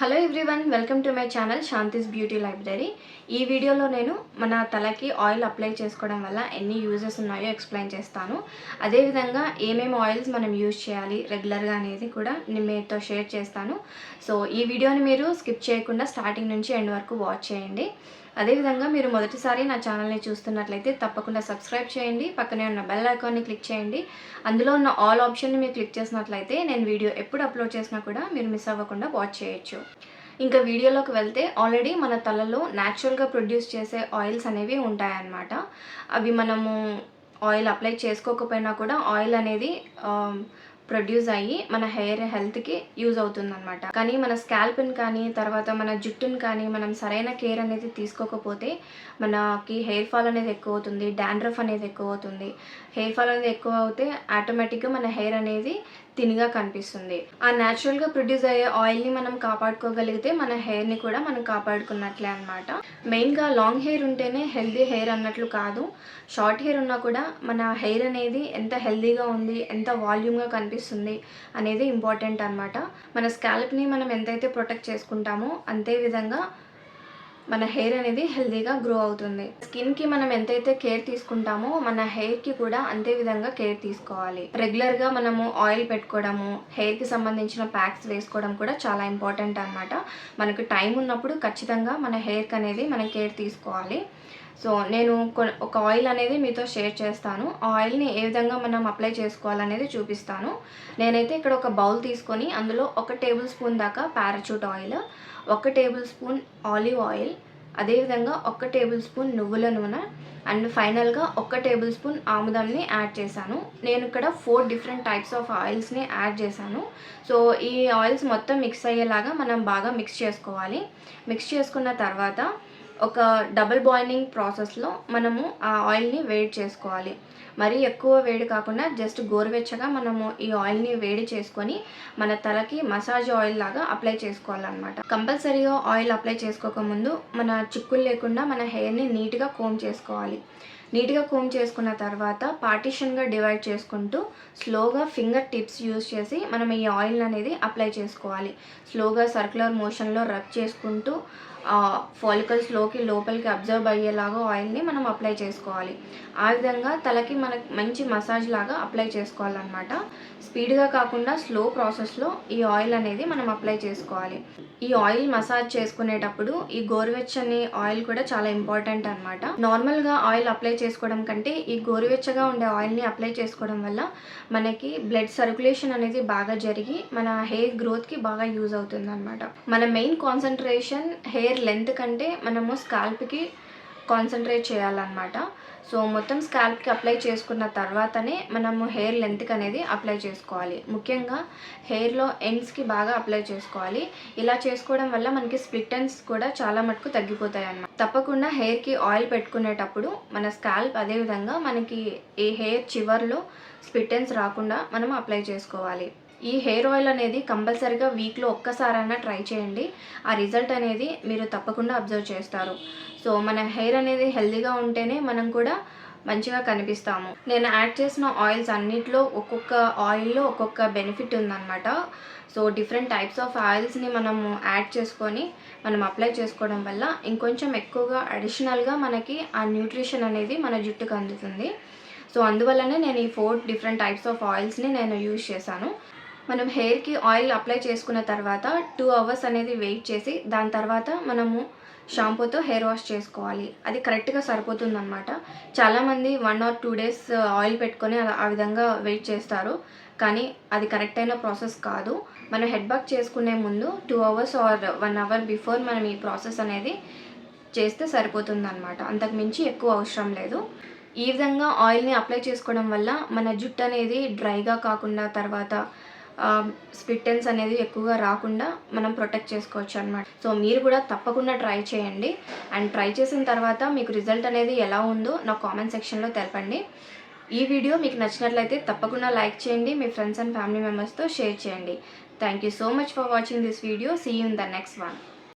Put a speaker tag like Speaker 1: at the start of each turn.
Speaker 1: Hello everyone welcome to my channel Shanti's beauty library ఈ వీడియోలో నేను మన తలకి ఆయిల్ అప్లై చేసుకోవడం వల్ల ఎన్ని యూజెస్ ఉన్నాయో ఎక్స్ప్లెయిన్ చేస్తాను. అదేవిధంగా ఏమేమి ఆయిల్స్ మనం యూజ్ చేయాలి రెగ్యులర్గా అనేది కూడా నేను మీతో షేర్ చేస్తాను. సో ఈ వీడియోని మీరు స్కిప్ చేయకుండా స్టార్టింగ్ నుంచి ఎండ్ వరకు వాచ్ చేయండి. అదేవిధంగా మీరు మొదటిసారి నా ఛానల్ని చూస్తున్నట్లయితే తప్పకుండా సబ్స్క్రైబ్ చేయండి. పక్కనే ఉన్న బెల్ ఐకాన్ని క్లిక్ చేయండి. అందులో ఉన్న ఆల్ ఆప్షన్ని మీరు క్లిక్ చేసినట్లయితే నేను వీడియో ఎప్పుడు అప్లోడ్ చేసినా కూడా మీరు మిస్ అవ్వకుండా వాచ్ చేయొచ్చు. ఇంకా వీడియోలోకి వెళ్తే ఆల్రెడీ మన తలలో న్యాచురల్గా ప్రొడ్యూస్ చేసే ఆయిల్స్ అనేవి ఉంటాయన్నమాట. అవి మనము ఆయిల్ అప్లై చేసుకోకపోయినా కూడా ఆయిల్ అనేది ప్రొడ్యూస్ అయ్యి మన హెయిర్ హెల్త్కి యూజ్ అవుతుందన్నమాట. కానీ మన స్కాల్ప్ని కానీ తర్వాత మన జుట్టుని కానీ మనం సరైన కేర్ అనేది తీసుకోకపోతే మనకి హెయిర్ ఫాల్ అనేది ఎక్కువ అవుతుంది డాండ్రఫ్ అనేది ఎక్కువ అవుతుంది. హెయిర్ ఫాల్ అనేది ఎక్కువ అవుతే ఆటోమేటిక్గా మన హెయిర్ అనేది తినిగా కనిపిస్తుంది. ఆ న్యాచురల్గా ప్రొడ్యూస్ అయ్యే ఆయిల్ని మనం కాపాడుకోగలిగితే మన హెయిర్ని కూడా మనం కాపాడుకున్నట్లే అనమాట మెయిన్గా లాంగ్ హెయిర్ ఉంటేనే హెల్దీ హెయిర్ అన్నట్లు కాదు. షార్ట్ హెయిర్ ఉన్నా కూడా మన హెయిర్ అనేది ఎంత హెల్దీగా ఉంది ఎంత వాల్యూమ్గా కనిపిస్తుంది అనేది ఇంపార్టెంట్ అనమాట మన స్కాల్ప్ని మనం ఎంతైతే ప్రొటెక్ట్ చేసుకుంటామో అంతే విధంగా మన హెయిర్ అనేది హెల్దీగా గ్రో అవుతుంది. స్కిన్కి మనం ఎంతైతే కేర్ తీసుకుంటామో మన హెయిర్కి కూడా అంతే విధంగా కేర్ తీసుకోవాలి. రెగ్యులర్గా మనము ఆయిల్ పెట్టుకోవడము హెయిర్కి సంబంధించిన ప్యాక్స్ వేసుకోవడం కూడా చాలా ఇంపార్టెంట్ అనమాట మనకు టైం ఉన్నప్పుడు ఖచ్చితంగా మన హెయిర్కి అనేది మనం కేర్ తీసుకోవాలి. సో నేను ఒక ఆయిల్ అనేది మీతో షేర్ చేస్తాను. ఆ ఆయిల్ని ఏ విధంగా మనం అప్లై చేసుకోవాలనేది చూపిస్తాను. నేనైతే ఇక్కడ ఒక బౌల్ తీసుకొని అందులో ఒక టేబుల్ స్పూన్ దాకా పారాచూట్ ఆయిల్ ఒక టేబుల్ స్పూన్ ఆలివ్ ఆయిల్ అదేవిధంగా ఒక టేబుల్ స్పూన్ నువ్వుల నూనె అండ్ ఫైనల్గా ఒక టేబుల్ స్పూన్ ఆముదంని యాడ్ చేశాను. నేను ఇక్కడ ఫోర్ డిఫరెంట్ టైప్స్ ఆఫ్ ఆయిల్స్ని యాడ్ చేశాను. సో ఈ ఆయిల్స్ మొత్తం మిక్స్ అయ్యేలాగా మనం బాగా మిక్స్ చేసుకోవాలి. మిక్స్ చేసుకున్న తర్వాత ఒక డబుల్ బాయిలింగ్ ప్రాసెస్లో మనము ఆ ఆయిల్ని వేడి చేసుకోవాలి. మరీ ఎక్కువ వేడి కాకుండా జస్ట్ గోరువెచ్చగా మనము ఈ ఆయిల్ని వేడి చేసుకొని మన తలకి మసాజ్ ఆయిల్ లాగా అప్లై చేసుకోవాలన్నమాట. కంపల్సరీగా ఆయిల్ అప్లై చేసుకోకముందు మన చిక్కులు లేకుండా మన హెయిర్ని నీట్గా కోమ్ చేసుకోవాలి. నీట్గా కోమ్ చేసుకున్న తర్వాత పార్టిషన్గా డివైడ్ చేసుకుంటూ స్లోగా ఫింగర్ టిప్స్ యూస్ చేసి మనం ఈ ఆయిల్ అనేది అప్లై చేసుకోవాలి. స్లోగా సర్క్యులర్ మోషన్లో రబ్ చేసుకుంటూ ఫాలికల్స్లోకి లోపలికి అబ్జర్వ్ అయ్యేలాగా ఆయిల్ని మనం అప్లై చేసుకోవాలి. ఆ విధంగా తలకి మనకి మంచి మసాజ్ లాగా అప్లై చేసుకోవాలన్నమాట. స్పీడ్గా కాకుండా స్లో ప్రాసెస్లో ఈ ఆయిల్ అనేది మనం అప్లై చేసుకోవాలి. ఈ ఆయిల్ మసాజ్ చేసుకునేటప్పుడు ఈ గోరువెచ్చని ఆయిల్ కూడా చాలా ఇంపార్టెంట్ అనమాట నార్మల్గా ఆయిల్ అప్లై చేసుకోవడం కంటే ఈ గోరువెచ్చగా ఉండే ఆయిల్ని అప్లై చేసుకోవడం వల్ల మనకి బ్లడ్ సర్క్యులేషన్ అనేది బాగా జరిగి మన హెయిర్ గ్రోత్కి బాగా యూజ్ అవుతుంది అనమాట మన main concentration hair hair length కంటే మనము స్కాల్ప్కి కాన్సన్ట్రేట్ చేయాలన్నమాట. సో మొత్తం స్కాల్ప్కి అప్లై చేసుకున్న తర్వాతనే మనము హెయిర్ లెంత్కి అనేది అప్లై చేసుకోవాలి. ముఖ్యంగా హెయిర్లో ఎండ్స్కి బాగా అప్లై చేసుకోవాలి. ఇలా చేసుకోవడం వల్ల మనకి స్ప్లిట్టన్స్ కూడా చాలా మటుకు తగ్గిపోతాయి అన్నమాట తప్పకుండా హెయిర్కి ఆయిల్ పెట్టుకునేటప్పుడు మన స్కాల్ప్ అదేవిధంగా మనకి ఈ హెయిర్ చివర్లో స్ప్లిట్టన్స్ రాకుండా మనం అప్లై చేసుకోవాలి. ఈ హెయిర్ ఆయిల్ అనేది కంపల్సరీగా వీక్లో ఒక్కసారైనా ట్రై చేయండి. ఆ రిజల్ట్ అనేది మీరు తప్పకుండా అబ్జర్వ్ చేస్తారు. సో మన హెయిర్ అనేది హెల్దీగా ఉంటేనే మనం కూడా మంచిగా కనిపిస్తాము. నేను యాడ్ చేసిన ఆయిల్స్ అన్నిట్లో ఒక్కొక్క ఆయిల్లో ఒక్కొక్క బెనిఫిట్ ఉందన్నమాట. సో డిఫరెంట్ టైప్స్ ఆఫ్ ఆయిల్స్ని మనము యాడ్ చేసుకొని మనం అప్లై చేసుకోవడం వల్ల ఇంకొంచెం ఎక్కువగా అడిషనల్గా మనకి ఆ న్యూట్రిషన్ అనేది మన జుట్టుకు అందుతుంది. సో అందువల్లనే నేను ఈ ఫోర్ డిఫరెంట్ టైప్స్ ఆఫ్ ఆయిల్స్ని నేను యూజ్ చేశాను. మనం హెయిర్కి ఆయిల్ అప్లై చేసుకున్న తర్వాత టూ అవర్స్ అనేది వెయిట్ చేసి దాని తర్వాత మనము షాంపూతో హెయిర్ వాష్ చేసుకోవాలి. అది కరెక్ట్గా సరిపోతుందన్నమాట. చాలామంది one or two days oil పెట్టుకొని ఆ విధంగా వెయిట్ చేస్తారు. కానీ అది కరెక్ట్ అయిన ప్రాసెస్ కాదు. మనం హెడ్ బాక్ చేసుకునే ముందు two hours or one hour before మనం ఈ ప్రాసెస్ అనేది చేస్తే సరిపోతుందన్నమాట. అంతకు మించి ఎక్కువ అవసరం లేదు. ఈ విధంగా ఆయిల్ని అప్లై చేసుకోవడం వల్ల మన జుట్టు అనేది డ్రైగా కాకుండా తర్వాత స్పిట్టెన్స్ అనేది ఎక్కువగా రాకుండా మనం ప్రొటెక్ట్ చేసుకోవచ్చు అనమాట సో మీరు కూడా తప్పకుండా ట్రై చేయండి. అండ్ ట్రై చేసిన తర్వాత మీకు రిజల్ట్ అనేది ఎలా ఉందో నా కామెంట్ సెక్షన్లో తెలపండి. ఈ వీడియో మీకు నచ్చినట్లయితే తప్పకుండా లైక్ చేయండి. మీ ఫ్రెండ్స్ అండ్ ఫ్యామిలీ మెంబర్స్తో షేర్ చేయండి. Thank you so much for watching this video see you in the next one